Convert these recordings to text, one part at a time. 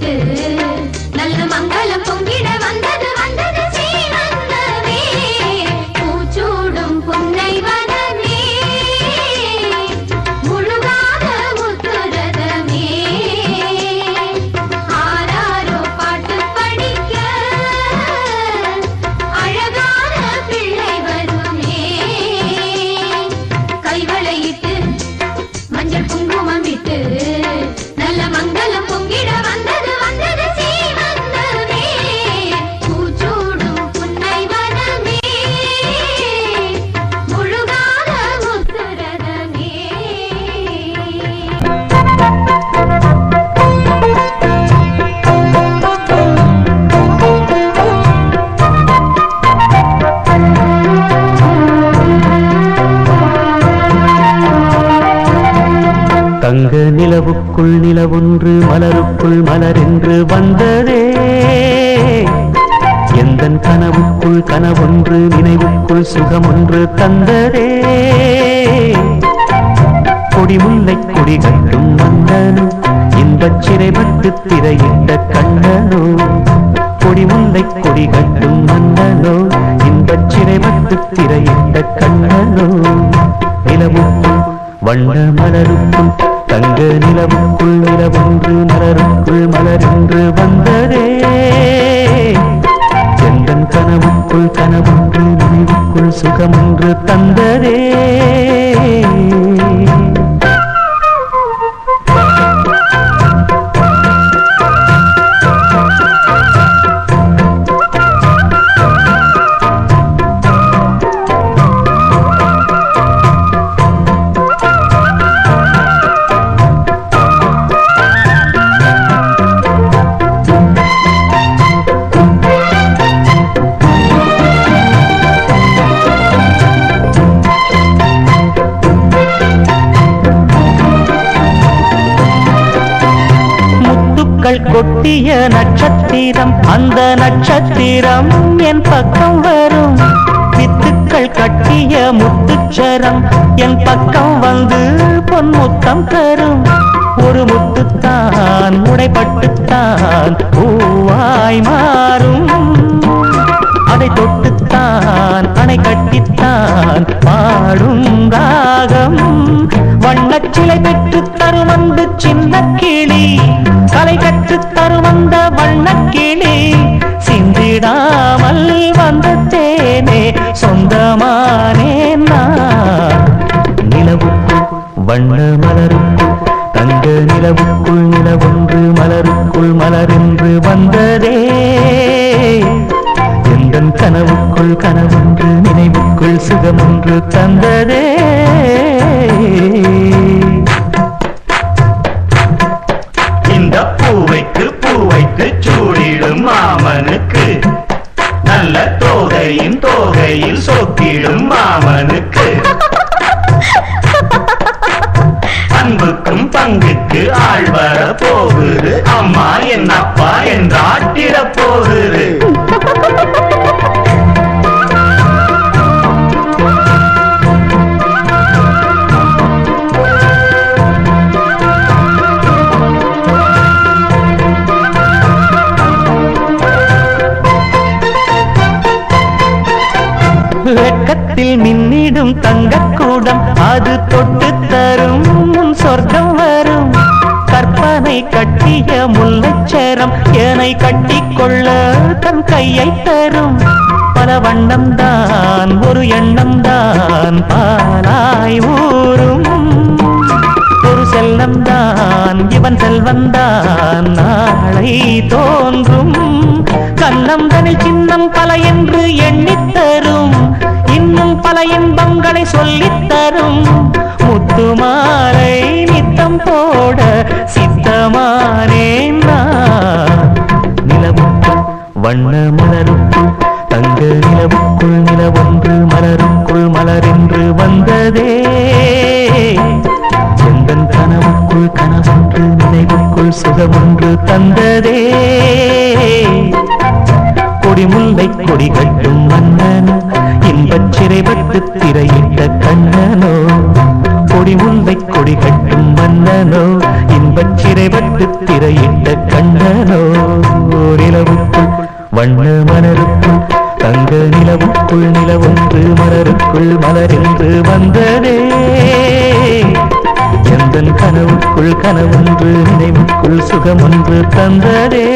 Yeah. தங்க நிலவுக்குள் நிலவொன்று மலருக்குள் மலரென்று வந்ததே. எந்தன் கனவுக்குள் கனவொன்று நினைவுக்குள் சுகமொன்று தந்ததே. கொடிமுல்லை கொடி கட்டும் மன்னனோ இன்பச் சிறைப்பட்டு திரையிட்ட கண்ணனோ. கொடிமுல்லை கொடி கட்டும் மன்னனோ இன்பச் சிறைப்பட்டு திரையிட்ட கண்ணனோ. நிலவுக்குள் வண்ண மலருக்குள் தங்க நிலவுக்குள் நிலவொன்று மலருக்குள் மலரென்று வந்ததே. எந்தன் கனவுக்குள் கனவொன்று நினைவுக்குள் சுகமொன்று தந்ததே. முத்துக்கள் நட்சத்திரம் அந்த நட்சத்திரம் என் பக்கம் வரும். வித்துக்கள் கட்டிய முத்துச்சரம் என் பக்கம் வந்து பொன் முத்தம் தரும். ஒரு முத்துத்தான் உடைப்பட்டுத்தான் பூவாய் மாறும். அதை தொட்டுத்தான் அணை கட்டித்தான் பாடும் ராகம். வண்ணச்சிலை பெற்று தரும் அன்பு சின்ன கிளி கலை கற்று தரும் அந்த வண்ணக் கிளி. சிந்திடாமல் வந்த தேனே சொந்தமானே நான். நிலவுக்கு வண்ண தந்ததே. இந்த பூவைக்கு பூவைக்கு சூடிடும் மாமனுக்கு நல்ல தோகையின் தோகையில் சொக்கிடும் மாமனுக்கு. அன்புக்கும் பங்குக்கு ஆழ்வர போகுது அம்மா என் அப்பா என்றாட்டிட போகுது வெட்கத்தில் மின்னிடும் தங்கக்கூடம் அது தொட்டு தரும். சொர்க்கம் வரும். கற்பனை கட்டிய முல்லைச்சேரம் என்னை கட்டிக்கொள்ள தன் கையை தரும். பல வண்ணம் தான் ஒரு எண்ணம் தான் பாலாய் ஊரும் ஒரு செல்லம் தான் இவன் செல்வன் தான் நாளை தோன்றும். கண்ணம் தனி சின்னம் பல என்று எண்ணித்தரும் இன்னும் பல இன்பங்களை சொல்லித் தரும். முத்துமாலை நித்தம் போட சித்தமானேன் நிலவுக்குள் வண்ண மலருக்குள் தங்க நிலவுக்குள் நிலவொன்று மலருக்குள் மலரென்று வந்ததே. எந்தன் கனவுக்குள் கனவொன்று நினைவுக்குள் சுகமொன்று தந்ததே. கொடிமுல்லை கொடி கட்டும் மன்னனோ இன்பச் சிறைபட்டு திரையிட்ட கண்ணனோ? கொடிமுல்லை கொடி கட்டும் மன்னனோ? இன்பச் சிறைபட்டு திரையிட்ட கண்ணனோ? நிலவுக்குள் வண்ண மலருக்குள் தங்க நிலவுக்குள் நிலவொன்று மலருக்குள் மலரென்று வந்ததே எந்தன் கனவுக்குள் கனவொன்று நினைவுக்குள் சுகமொன்று தந்ததே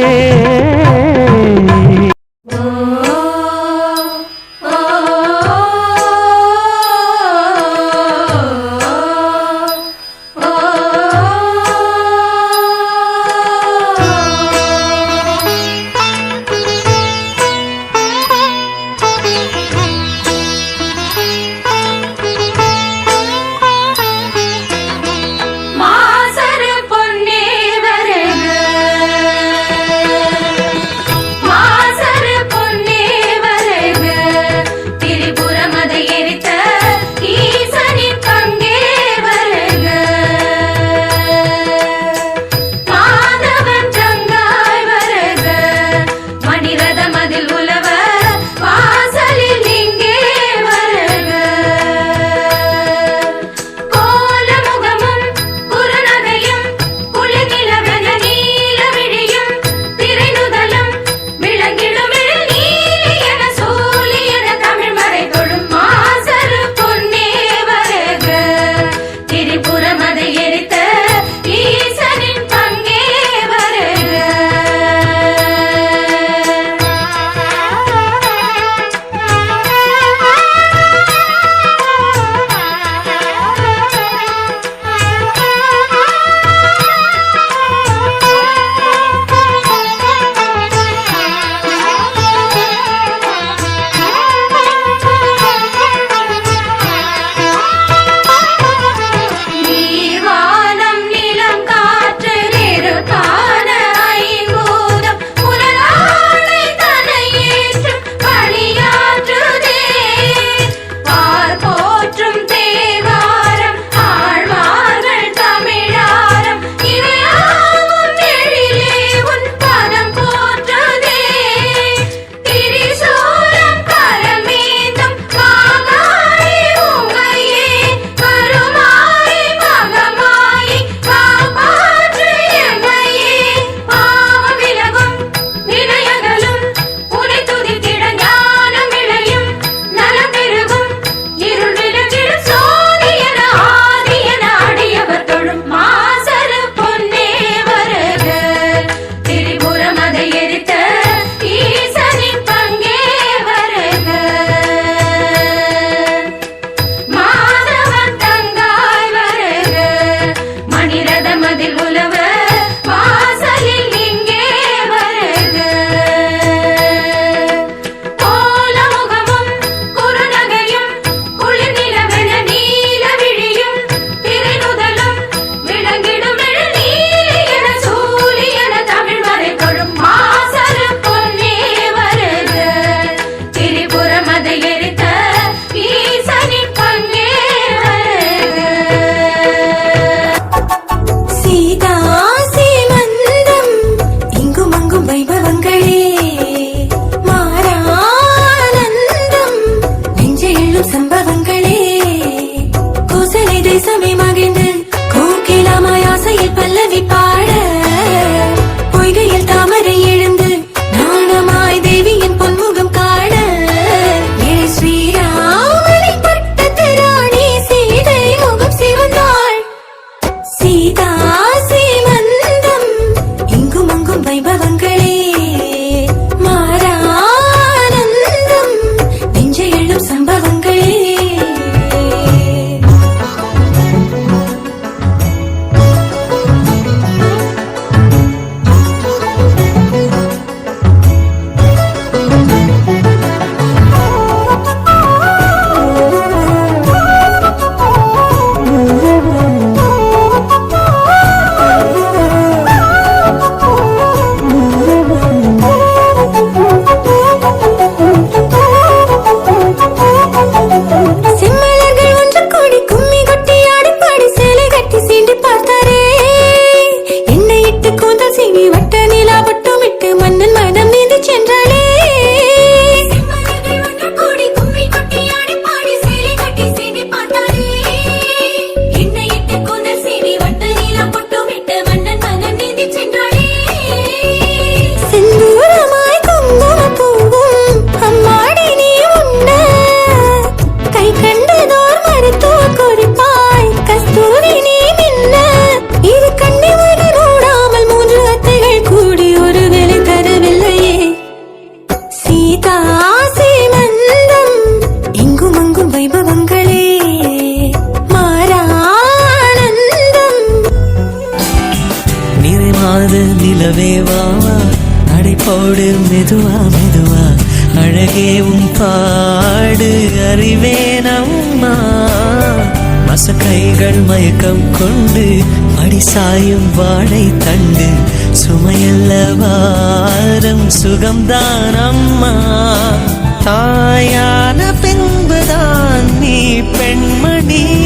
மசக்கைகள் மயக்கம் கொண்டு அடிசாயும் வாழை தண்டு. சுமையல்ல வாரம் சுகம்தான் அம்மா. தாயான பின்புதான் நீ பெண்மணி.